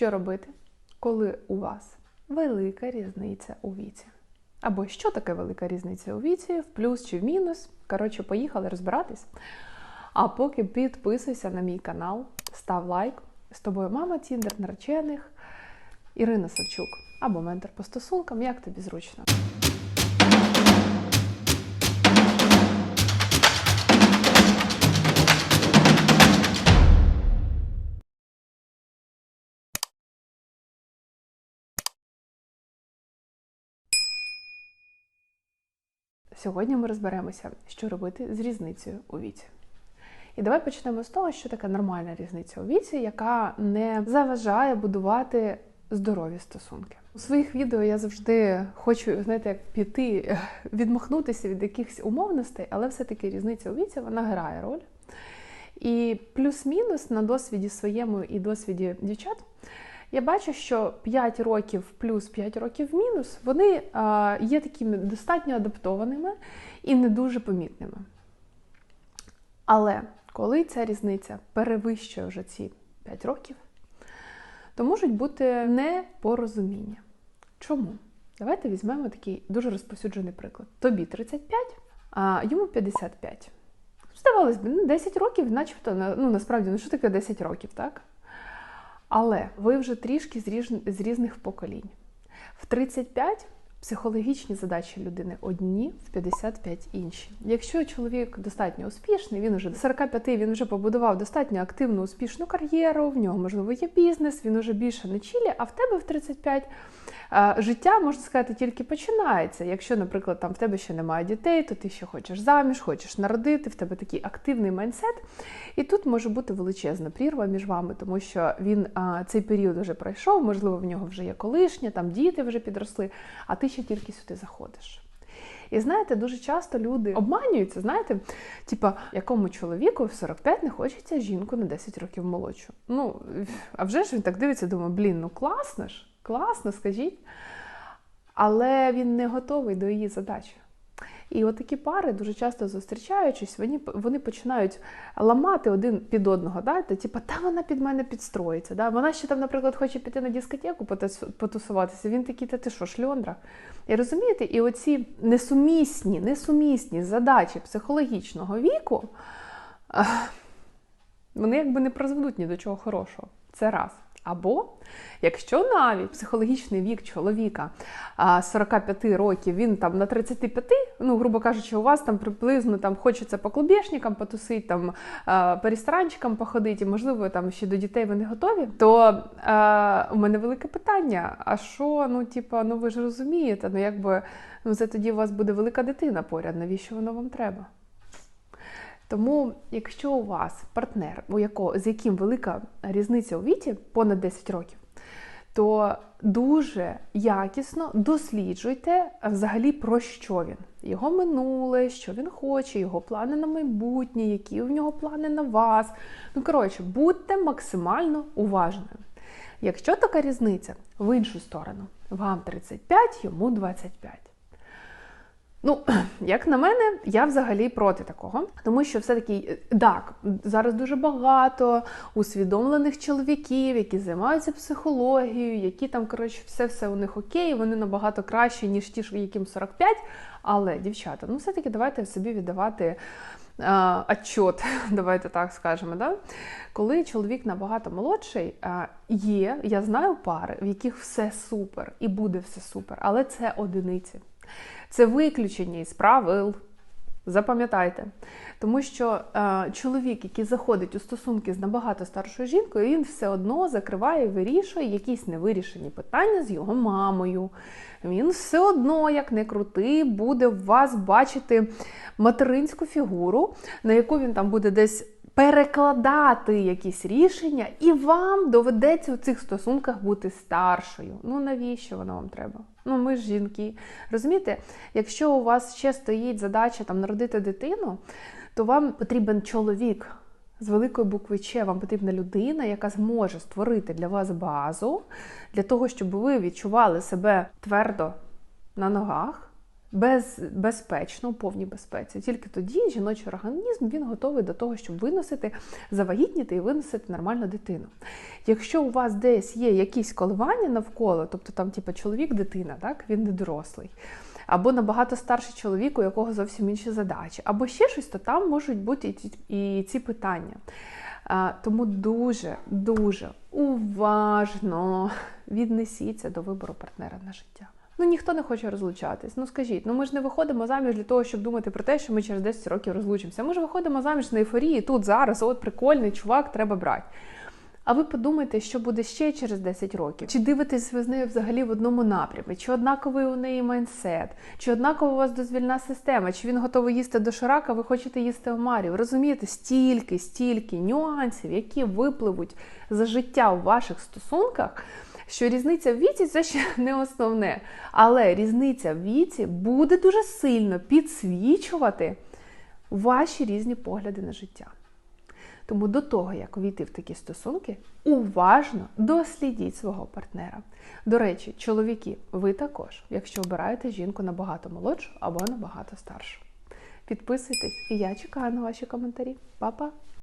Що робити, коли у вас велика різниця у віці? Або що таке велика різниця у віці, в плюс чи в мінус? Коротше, поїхали розбиратись. А поки підписуйся на мій канал, став лайк. З тобою мама Тіндер наречених, Ірина Савчук або ментор по стосункам, як тобі зручно. Сьогодні ми розберемося, що робити з різницею у віці. І давай почнемо з того, що таке нормальна різниця у віці, яка не заважає будувати здорові стосунки. У своїх відео я завжди хочу, знаєте, як піти, відмахнутися від якихось умовностей, але все-таки різниця у віці вона грає роль. І плюс-мінус на досвіді своєму і досвіді дівчат. Я бачу, що 5 років плюс 5 років мінус, вони є такими достатньо адаптованими і не дуже помітними. Але коли ця різниця перевищує вже ці 5 років, то можуть бути непорозуміння. Чому? Давайте візьмемо такий дуже розповсюджений приклад. Тобі 35, а йому 55. Здавалось би, ну 10 років, начебто, ну насправді, ну що таке 10 років, так? Але ви вже трішки з, різних поколінь. В 35 психологічні задачі людини одні, в 55 інші. Якщо чоловік достатньо успішний, він уже до 45, він вже побудував достатньо активну успішну кар'єру, в нього, можливо, є бізнес, він уже більше не чілі, а в тебе в 35 життя, можна сказати, тільки починається. Якщо, наприклад, там в тебе ще немає дітей, то ти ще хочеш заміж, хочеш народити, в тебе такий активний майндсет. І тут може бути величезна прірва між вами, тому що він цей період вже пройшов, можливо, в нього вже є колишня, там діти вже підросли, а ти ще тільки сюди заходиш. І знаєте, дуже часто люди обманюються, знаєте, типа, якому чоловіку в 45 не хочеться жінку на 10 років молодшу. Ну, а вже ж він так дивиться, думає, блін, ну класно ж, класно, скажіть. Але він не готовий до її задачі. І от такі пари, дуже часто зустрічаючись, вони вони починають ламати один під одного. Да? Та, типу, та вона під мене підстроїться. Да? Вона ще там, наприклад, хоче піти на дискотеку потусуватися. Він такий, та ти що, шльондра? І розумієте, і оці несумісні, несумісні задачі психологічного віку, вони якби не призведуть ні до чого хорошого. Це раз. Або якщо навіть психологічний вік чоловіка 45 років, він там на 35, ну, грубо кажучи, у вас там приблизно там хочеться по клубешникам потусити, там по ресторанчикам походити, і, можливо, там ще до дітей ви не готові, то а, у мене велике питання: а що, ну, типа, ну ви ж розумієте, ну якби ну, це тоді у вас буде велика дитина поряд, навіщо воно вам треба? Тому, якщо у вас партнер, у якого, з яким велика різниця у віці, понад 10 років, то дуже якісно досліджуйте взагалі про що він. Його минуле, що він хоче, його плани на майбутнє, які у нього плани на вас. Ну, коротше, будьте максимально уважними. Якщо така різниця в іншу сторону, вам 35, йому 25. Ну, як на мене, я взагалі проти такого, тому що все-таки так, зараз дуже багато усвідомлених чоловіків, які займаються психологією, які там, коротше, все-все у них окей, вони набагато кращі, ніж ті, яким 45. Але, дівчата, ну все-таки давайте собі віддавати а, отчот, давайте так скажемо. Да? Коли чоловік набагато молодший, а, є, я знаю пари, в яких все супер і буде все супер, але це одиниці. Це виключення із правил. Запам'ятайте. Тому що е, чоловік, який заходить у стосунки з набагато старшою жінкою, він все одно закриває і вирішує якісь невирішені питання з його мамою. Він все одно, як не крутий, буде в вас бачити материнську фігуру, на яку він там буде десь перекладати якісь рішення, і вам доведеться у цих стосунках бути старшою. Ну навіщо воно вам треба? Ну, ми ж жінки. Розумієте, якщо у вас ще стоїть задача там народити дитину, то вам потрібен чоловік з великої букви Ч, вам потрібна людина, яка зможе створити для вас базу для того, щоб ви відчували себе твердо на ногах без, безпечно, у повній безпеці. Тільки тоді жіночий організм він готовий до того, щоб виносити, завагітніти і виносити нормальну дитину. Якщо у вас десь є якісь коливання навколо, тобто там, типу, чоловік, дитина, так, він не дорослий. Або набагато старший чоловік, у якого зовсім інші задачі, або ще щось, то там можуть бути і ці, і ці питання. А, Тому дуже, дуже уважно віднесіться до вибору партнера на життя. Ну ніхто не хоче розлучатись. Ну скажіть, ну ми ж не виходимо заміж для того, щоб думати про те, що ми через 10 років розлучимося. Ми ж виходимо заміж на ейфорії тут зараз, от прикольний чувак, треба брати. А ви подумайте, що буде ще через 10 років. Чи дивитесь ви з нею взагалі в одному напрямі? Чи однаковий у неї майндсет? Чи однакова у вас дозвільна система? Чи він готовий їсти доширак, а ви хочете їсти омарів? Розумієте, стільки, стільки нюансів, які випливуть за життя у ваших стосунках. Що різниця в віці це ще не основне. Але різниця в віці буде дуже сильно підсвічувати ваші різні погляди на життя. Тому до того, як увійти в такі стосунки, уважно дослідіть свого партнера. До речі, чоловіки, ви також, якщо обираєте жінку набагато молодшу або набагато старшу. Підписуйтесь, і я чекаю на ваші коментарі. Па-па!